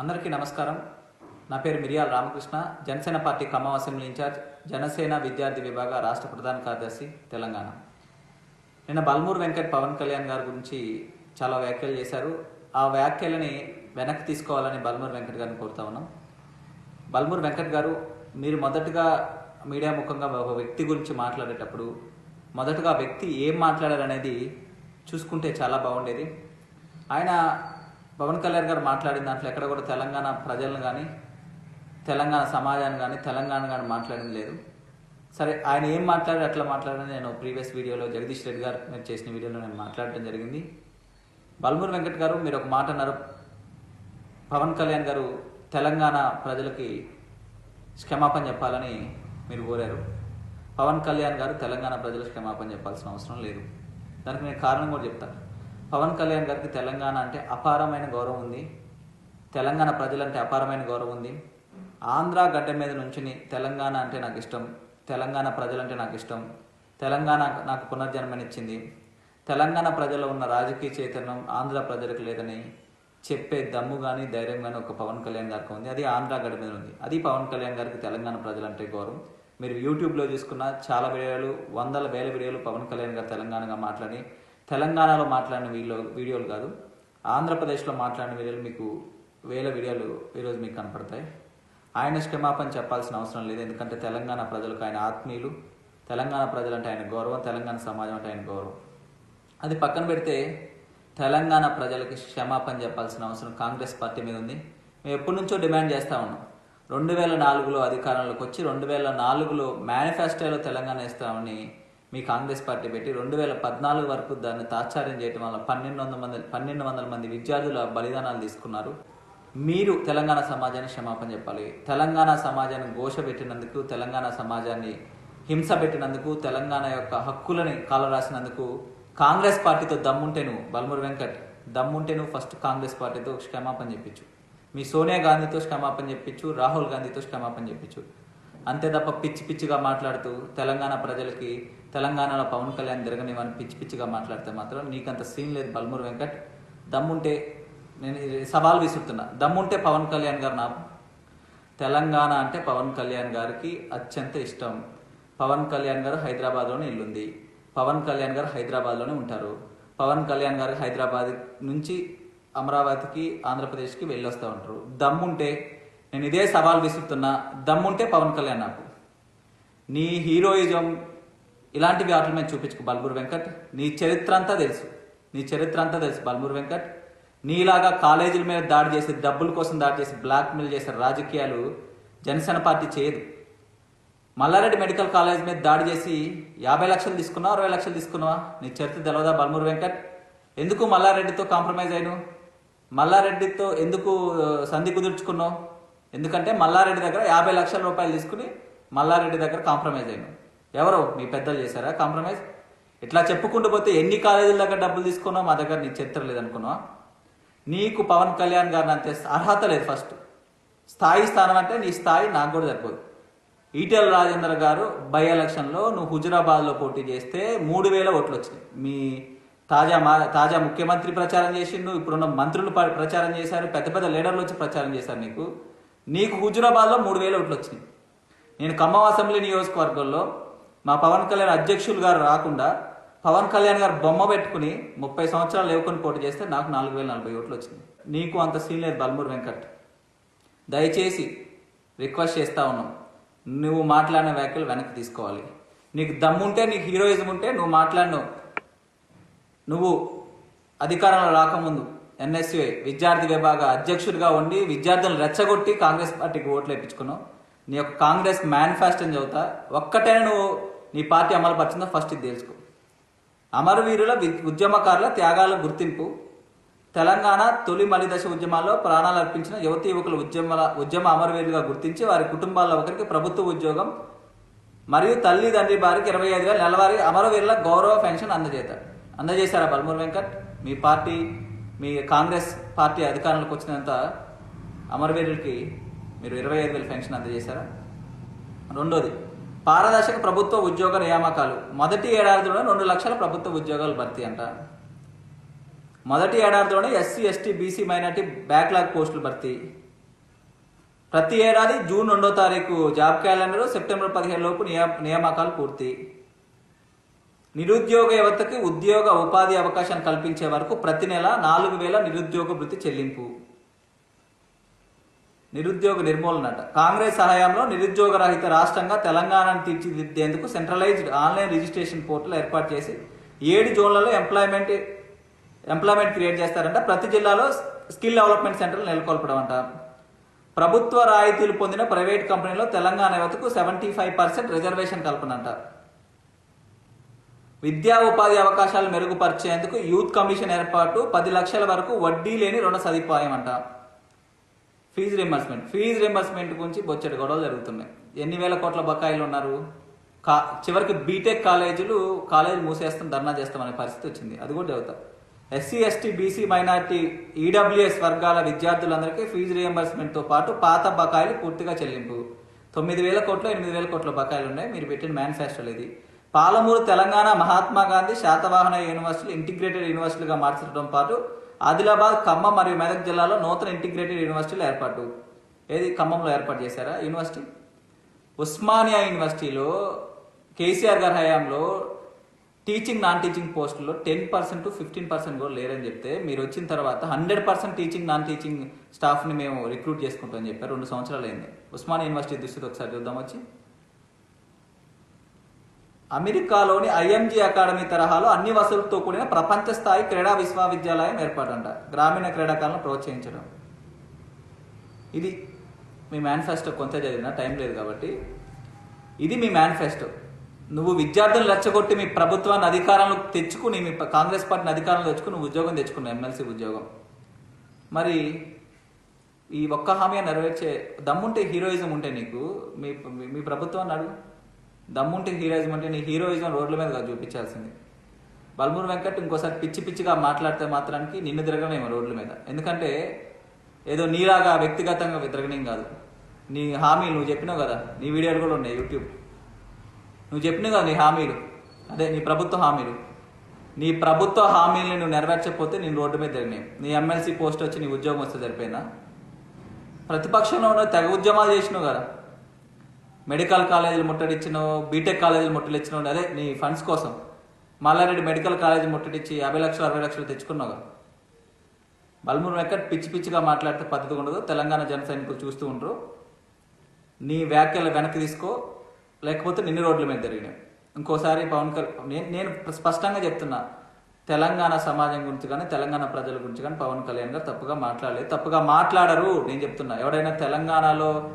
అందరికీ నమస్కారం. నా పేరు Miriyala Ramakrishna. Janasena party Khammam assembly in charge Janasena విద్యార్థి విభాగ రాష్ట్ర ప్రధాన కార్యదర్శి తెలంగాణ. నిన్న బల్మూర్ వెంకట్ పవన్ కళ్యాణ్ గారి గురించి చాలా వ్యాఖ్యలు చేశారు. ఆ వ్యాఖ్యలని వెనక్కి తీసుకోవాలని బల్మూర్ వెంకట్ గారిని కోరుతా ఉన్నాం. బల్మూర్ వెంకట్ గారు మీరు మొదటగా మీడియా ముఖంగా ఒక వ్యక్తి గురించి మాట్లాడేటప్పుడు మొదటగా వ్యక్తి ఏం మాట్లాడారనేది చూసుకుంటే చాలా బాగుండేది. ఆయన పవన్ కళ్యాణ్ గారు మాట్లాడిన దాంట్లో ఎక్కడ కూడా తెలంగాణ ప్రజలను కానీ తెలంగాణ సమాజాన్ని కానీ తెలంగాణ కానీ మాట్లాడింది లేదు. సరే ఆయన ఏం మాట్లాడారు అట్లా మాట్లాడని నేను ప్రీవియస్ వీడియోలో జగదీష్ రెడ్డి గారు మీరు చేసిన వీడియోలో నేను మాట్లాడటం జరిగింది. బల్మూర్ వెంకట్ గారు మీరు ఒక మాట అన్నారు. పవన్ కళ్యాణ్ గారు తెలంగాణ ప్రజలకి క్షమాపణ చెప్పాలని మీరు కోరారు. పవన్ కళ్యాణ్ గారు తెలంగాణ ప్రజలకు క్షమాపణ చెప్పాల్సిన అవసరం లేదు. దానికి నేను కారణం కూడా చెప్తాను. పవన్ కళ్యాణ్ గారికి తెలంగాణ అంటే అపారమైన గౌరవం ఉంది. తెలంగాణ ప్రజలంటే అపారమైన గౌరవం ఉంది. ఆంధ్ర గడ్డ మీద నుంచుని తెలంగాణ అంటే నాకు ఇష్టం. తెలంగాణ ప్రజలంటే నాకు ఇష్టం. తెలంగాణ నాకు పునర్జన్మనిచ్చింది. తెలంగాణ ప్రజల్లో ఉన్న రాజకీయ చైతన్యం ఆంధ్ర ప్రజలకు లేదని చెప్పే దమ్ము కానీ ధైర్యం కానీ ఒక పవన్ కళ్యాణ్ గారికి ఉంది. అది ఆంధ్ర గడ్డ మీద ఉంది. అది పవన్ కళ్యాణ్ గారికి తెలంగాణ ప్రజలంటే గౌరవం. మీరు యూట్యూబ్లో చూసుకున్న చాలా వీడియోలు వందల వేల వీడియోలు పవన్ కళ్యాణ్ గారు తెలంగాణగా మాట్లాడి తెలంగాణలో మాట్లాడిన వీడియో వీడియోలు కాదు ఆంధ్రప్రదేశ్లో మాట్లాడిన వీడియోలు మీకు వేల వీడియోలు ఈరోజు మీకు కనపడతాయి. ఆయన క్షమాపణ చెప్పాల్సిన అవసరం లేదు ఎందుకంటే తెలంగాణ ప్రజలకు ఆయన ఆత్మీయులు. తెలంగాణ ప్రజలంటే ఆయన గౌరవం తెలంగాణ సమాజం అంటే ఆయన గౌరవం. అది పక్కన పెడితే తెలంగాణ ప్రజలకి క్షమాపణ చెప్పాల్సిన అవసరం కాంగ్రెస్ పార్టీ మీద ఉంది. మేము ఎప్పటి నుంచో డిమాండ్ చేస్తూ ఉన్నాం. రెండు వేల నాలుగులో అధికారంలోకి వచ్చి రెండు వేల నాలుగులో మేనిఫెస్టోలో తెలంగాణ ఇస్తామని మీ కాంగ్రెస్ పార్టీ పెట్టి రెండు వేల పద్నాలుగు వరకు దాన్ని తాత్సార్యం చేయడం వల్ల పన్నెండు వందల మంది పన్నెండు వందల మంది విద్యార్థుల బలిదానాలు తీసుకున్నారు. మీరు తెలంగాణ సమాజాన్ని క్షమాపణ చెప్పాలి. తెలంగాణ సమాజాన్ని ఘోష పెట్టినందుకు తెలంగాణ సమాజాన్ని హింస పెట్టినందుకు తెలంగాణ యొక్క హక్కులని కాలరాసినందుకు కాంగ్రెస్ పార్టీతో దమ్ముంటే నువ్వు బల్మూరి వెంకట్ దమ్ముంటే నువ్వు ఫస్ట్ కాంగ్రెస్ పార్టీతో క్షమాపణ చెప్పించు మీ సోనియా గాంధీతో క్షమాపణ చెప్పించు రాహుల్ గాంధీతో క్షమాపణ చెప్పించు అంతే తప్ప పిచ్చి పిచ్చిగా మాట్లాడుతూ తెలంగాణ ప్రజలకి తెలంగాణలో పవన్ కళ్యాణ్ తిరగనివని పిచ్చి పిచ్చిగా మాట్లాడితే మాత్రం నీకంత సీన్ లేదు బల్మూర్ వెంకట్. దమ్ముంటే నేను సవాల్ విసురుతున్నా. దమ్ముంటే పవన్ కళ్యాణ్ గారు నా తెలంగాణ అంటే పవన్ కళ్యాణ్ గారికి అత్యంత ఇష్టం. పవన్ కళ్యాణ్ గారు హైదరాబాద్లోనే ఇల్లుంది. పవన్ కళ్యాణ్ గారు హైదరాబాద్లోనే ఉంటారు. పవన్ కళ్యాణ్ గారు హైదరాబాద్ నుంచి అమరావతికి ఆంధ్రప్రదేశ్కి వెళ్ళొస్తూ ఉంటారు. దమ్ముంటే నేను ఇదే సవాల్ విసురుతున్నా. దమ్ముంటే పవన్ కళ్యాణ్ నాకు. నీ హీరోయిజం ఇలాంటి వాటి మీద చూపించుకు బల్మూరు వెంకట్. నీ చరిత్ర అంతా తెలుసు. నీ చరిత్ర అంతా తెలుసు బల్మూర్ వెంకట్. నీలాగా కాలేజీల మీద దాడి చేసి డబ్బుల కోసం దాడి చేసి బ్లాక్ మెయిల్ చేసే రాజకీయాలు జనసేన పార్టీ చేయదు. మల్లారెడ్డి మెడికల్ కాలేజ్ మీద దాడి చేసి యాభై లక్షలు తీసుకున్నావా అరవై లక్షలు తీసుకున్నావా? నీ చరిత్ర తెలవదా బల్మూరు వెంకట్? ఎందుకు మల్లారెడ్డితో కాంప్రమైజ్ అయినావు? మల్లారెడ్డితో ఎందుకు సంధి కుదుర్చుకున్నావు? ఎందుకంటే మల్లారెడ్డి దగ్గర యాభై లక్షల రూపాయలు తీసుకుని మల్లారెడ్డి దగ్గర కాంప్రమైజ్ అయినావు. ఎవరు మీ పెద్దలు చేశారా? కాంప్రమైజ్? ఇట్లా చెప్పుకుంటూ పోతే ఎన్ని కాలేజీల దగ్గర డబ్బులు తీసుకున్నావు మా దగ్గర నీ చరిత్ర లేదనుకున్నా నీకు పవన్ కళ్యాణ్ గారిని అంతే అర్హత లేదు ఫస్ట్. స్థాయి స్థానం అంటే నీ స్థాయి నాకు కూడా సరిపోదు. ఈటెల రాజేందర్ గారు బై ఎలక్షన్లో నువ్వు హుజురాబాద్లో పోటీ చేస్తే మూడు వేల ఓట్లు వచ్చినాయి. మీ తాజా మా తాజా ముఖ్యమంత్రి ప్రచారం చేసిండు ఇప్పుడున్న మంత్రులు ప- ప్రచారం చేశారు పెద్ద పెద్ద లీడర్లు వచ్చి ప్రచారం చేశారు నీకు. నీకు హుజురాబాద్లో మూడు వేల ఓట్లు వచ్చినాయి. నేను ఖమ్మం అసెంబ్లీ నియోజకవర్గంలో మా పవన్ కళ్యాణ్ అధ్యక్షులు గారు రాకుండా పవన్ కళ్యాణ్ గారు బొమ్మ పెట్టుకుని ముప్పై సంవత్సరాలు లేవుకొని పోటీ చేస్తే నాకు నాలుగు వేల నలభై ఓట్లు వచ్చింది నీకు అంత సీన్ లేదు బల్మూర్ వెంకట్. దయచేసి రిక్వెస్ట్ చేస్తా ఉన్నాం. నువ్వు మాట్లాడిన వ్యాఖ్యలు వెనక్కి తీసుకోవాలి. నీకు దమ్ముంటే నీకు హీరోయిజం ఉంటే నువ్వు మాట్లాడినావు. నువ్వు అధికారంలో రాకముందు ఎన్ఎస్యుఐ విద్యార్థి విభాగ అధ్యక్షుడిగా ఉండి విద్యార్థులను రెచ్చగొట్టి కాంగ్రెస్ పార్టీకి ఓట్లు వేయించుకున్నావు నీ యొక్క కాంగ్రెస్ మేనిఫెస్టోని చదువుతా. ఒక్కటైనా నువ్వు నీ పార్టీ అమలు పరిచిందో ఫస్ట్ ఇది తెలుసుకో. అమరవీరుల వి- ఉద్యమకారుల త్యాగాల గుర్తింపు. తెలంగాణ తొలి మలిదశ ఉద్యమాల్లో ప్రాణాలు అర్పించిన యువతి యువకుల ఉద్యమ ఉద్యమ అమరవీరులుగా గుర్తించి వారి కుటుంబాల్లో ఒకరికి ప్రభుత్వ ఉద్యోగం మరియు తల్లి తండ్రి వారికి ఇరవై ఐదు వేల నెలవారీ అమరవీరుల గౌరవ పెన్షన్ అందజేస్తారు అందజేశారా బల్మూర్ వెంకట్? మీ పార్టీ మీ కాంగ్రెస్ పార్టీ అధికారంలోకి వచ్చినంత అమరవీరులకి మీరు ఇరవై ఐదు వేల పెన్షన్ అందజేశారా? రెండోది పారదర్శక ప్రభుత్వ ఉద్యోగ నియామకాలు. మొదటి ఏడాదిలోనే రెండు లక్షల ప్రభుత్వ ఉద్యోగాలు భర్తీ అంట. మొదటి ఏడాదిలోనే SC ST BC minority backlog పోస్టులు భర్తీ. ప్రతి ఏడాది జూన్ రెండో తారీఖు జాబ్ క్యాలెండర్ సెప్టెంబర్ పదిహేను లోపు నియా నియామకాలు పూర్తి. నిరుద్యోగ యువతకి ఉద్యోగ ఉపాధి అవకాశాన్ని కల్పించే వరకు ప్రతి నెల నాలుగు వేల నిరుద్యోగ వృత్తి చెల్లింపు. నిరుద్యోగ నిర్మూలనట. కాంగ్రెస్ సహాయంలో నిరుద్యోగ రహిత రాష్ట్రంగా తెలంగాణను తీర్చిదిద్దేందుకు సెంట్రలైజ్డ్ ఆన్లైన్ రిజిస్ట్రేషన్ పోర్టల్ ఏర్పాటు చేసి ఏడు జోన్లలో ఎంప్లాయ్మెంట్ ఎంప్లాయ్మెంట్ క్రియేట్ చేస్తారంట. ప్రతి జిల్లాలో స్కిల్ డెవలప్మెంట్ సెంటర్లు నెలకొల్పడం అంట ప్రభుత్వ రాయితీలు పొందిన ప్రైవేట్ కంపెనీలో తెలంగాణ యువతకు సెవెంటీ ఫైవ్ పర్సెంట్ రిజర్వేషన్ కల్పన అంట విద్యా ఉపాధి అవకాశాలు మెరుగుపరిచేందుకు యూత్ కమిషన్ ఏర్పాటు పది లక్షల వరకు వడ్డీ లేని రుణ సదుపాయం అంట ఫీజు రింబర్స్మెంట్ ఫీజు రింబర్స్మెంట్ గురించి బొచ్చడి గొడవలు జరుగుతున్నాయి. ఎన్ని వేల కోట్ల బకాయిలు ఉన్నారు? కా చివరికి బీటెక్ కాలేజీలు కాలేజీ మూసేస్తాం ధర్నా చేస్తామనే పరిస్థితి వచ్చింది. అది కూడా చదువుతాం. SC ST BC minority EWS వర్గాల విద్యార్థులందరికీ ఫీజు రియంబర్స్మెంట్తో పాటు పాత బకాయిలు పూర్తిగా చెల్లింపు. తొమ్మిది వేల కోట్లు ఎనిమిది వేల కోట్ల బకాయిలు ఉన్నాయి. మీరు పెట్టిన మేనిఫెస్టోలు ఇది. పాలమూరు తెలంగాణ మహాత్మా గాంధీ శాతవాహన యూనివర్సిటీలు ఇంటిగ్రేటెడ్ యూనివర్సిటీలుగా మార్చడం పాటు ఆదిలాబాద్ ఖమ్మం మరియు మెదక్ జిల్లాలో నూతన ఇంటిగ్రేటెడ్ యూనివర్సిటీలు ఏర్పాటు. ఏది ఖమ్మంలో ఏర్పాటు చేశారా యూనివర్సిటీ? ఉస్మానియా యూనివర్సిటీలో కేసీఆర్ గారి హయాంలో టీచింగ్ నాన్ టీచింగ్ పోస్టుల్లో ten percent to fifteen percent కూడా లేరని చెప్తే మీరు వచ్చిన తర్వాత hundred percent teaching non teaching స్టాఫ్ని మేము రిక్రూట్ చేసుకుంటామని చెప్పారు. రెండు సంవత్సరాలు అయింది. ఉస్మానియా యూనివర్సిటీ దృష్టితో ఒకసారి చూద్దాం వచ్చి. అమెరికాలోని ఐఎంజీ అకాడమీ తరహాలో అన్ని వసతులతో కూడిన ప్రపంచ స్థాయి క్రీడా విశ్వవిద్యాలయం ఏర్పాటంట గ్రామీణ క్రీడాకారులను ప్రోత్సహించడం. ఇది మీ మేనిఫెస్టో కొంత చదివిన టైం లేదు కాబట్టి. ఇది మీ మేనిఫెస్టో నువ్వు విద్యార్థులను రెచ్చగొట్టి మీ ప్రభుత్వాన్ని అధికారంలో తెచ్చుకుని మీ కాంగ్రెస్ పార్టీని అధికారంలో తెచ్చుకుని నువ్వు ఉద్యోగం తెచ్చుకున్నావు ఎమ్మెల్సీ ఉద్యోగం. మరి ఈ ఒక్క హామీ నెరవేర్చే దమ్ముంటే హీరోయిజం ఉంటే నీకు మీ మీ- మీ ప్రభుత్వాన్ని అడుగు. దమ్ముంటే హీరోయిజం అంటే నీ హీరోయిజం రోడ్ల మీద కాదు చూపించాల్సింది. బల్మూరు వెంకట్ ఇంకోసారి పిచ్చి పిచ్చిగా మాట్లాడితే మాత్రానికి నిన్ను తిరగనేమో రోడ్ల మీద. ఎందుకంటే ఏదో నీలాగా వ్యక్తిగతంగా తిరగనేం కాదు. నీ హామీలు నువ్వు చెప్పినావు కదా నీ వీడియోలు కూడా ఉన్నాయి యూట్యూబ్. నువ్వు చెప్పినావు కదా నీ హామీలు అదే నీ ప్రభుత్వ హామీలు. నీ ప్రభుత్వ హామీలను నువ్వు నెరవేర్చకపోతే నేను రోడ్డు మీద తిరిగినాయి నీ ఎమ్మెల్సీ పోస్ట్ వచ్చి నీ ఉద్యోగం వస్తే సరిపోయినా? ప్రతిపక్షంలో ఉన్న తెగ ఉద్యమాలు చేసినావు కదా. మెడికల్ కాలేజీలు ముట్టడిచ్చినావు బీటెక్ కాలేజీలు ముట్టడిచ్చినావు అదే నీ ఫండ్స్ కోసం. మల్లారెడ్డి మెడికల్ కాలేజీ ముట్టడిచ్చి యాభై లక్షలు అరవై లక్షలు తెచ్చుకున్నావు బల్మూరు వెంకట్ పిచ్చి పిచ్చిగా మాట్లాడితే పద్ధతి ఉండదు. తెలంగాణ జన సైనికులు చూస్తూ ఉండరు. నీ వ్యాఖ్యలు వెనక్కి తీసుకో. లేకపోతే నిన్ను రోడ్ల మీద జరిగినాయి ఇంకోసారి పవన్ కళ్యాణ్ నేను నేను స్పష్టంగా చెప్తున్నా. తెలంగాణ సమాజం గురించి కానీ తెలంగాణ ప్రజల గురించి కానీ పవన్ కళ్యాణ్ గారు తప్పుగా మాట్లాడలేదు. తప్పుగా మాట్లాడరు. నేను చెప్తున్నా. ఎవరైనా తెలంగాణలో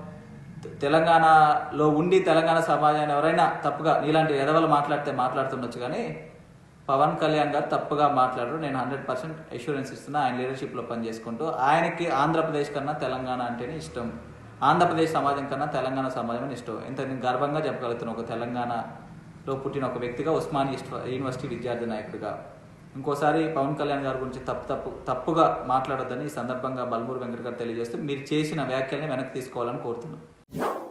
తెలంగాణలో ఉండి తెలంగాణ సమాజాన్ని ఎవరైనా తప్పుగా నీలాంటి ఎదవలు మాట్లాడితే మాట్లాడుతుండొచ్చు కానీ పవన్ కళ్యాణ్ గారు తప్పుగా మాట్లాడరు. నేను హండ్రెడ్ పర్సెంట్ అష్యూరెన్స్ ఇస్తున్నా. ఆయన లీడర్షిప్లో పనిచేసుకుంటూ ఆయనకి ఆంధ్రప్రదేశ్ కన్నా తెలంగాణ అంటేనే ఇష్టం. ఆంధ్రప్రదేశ్ సమాజం కన్నా తెలంగాణ సమాజం అని ఇష్టం. ఇంత నేను గర్వంగా చెప్పగలుగుతున్నాను ఒక తెలంగాణలో పుట్టిన ఒక వ్యక్తిగా ఉస్మాన్ యూనివర్సిటీ విద్యార్థి నాయకుడిగా. ఇంకోసారి పవన్ కళ్యాణ్ గారి గురించి తప్పు తప్పు తప్పుగా మాట్లాడొద్దని ఈ సందర్భంగా బల్మూరు వెంకట గారు తెలియజేస్తూ మీరు చేసిన వ్యాఖ్యల్ని వెనక్కి తీసుకోవాలని కోరుతున్నాను. you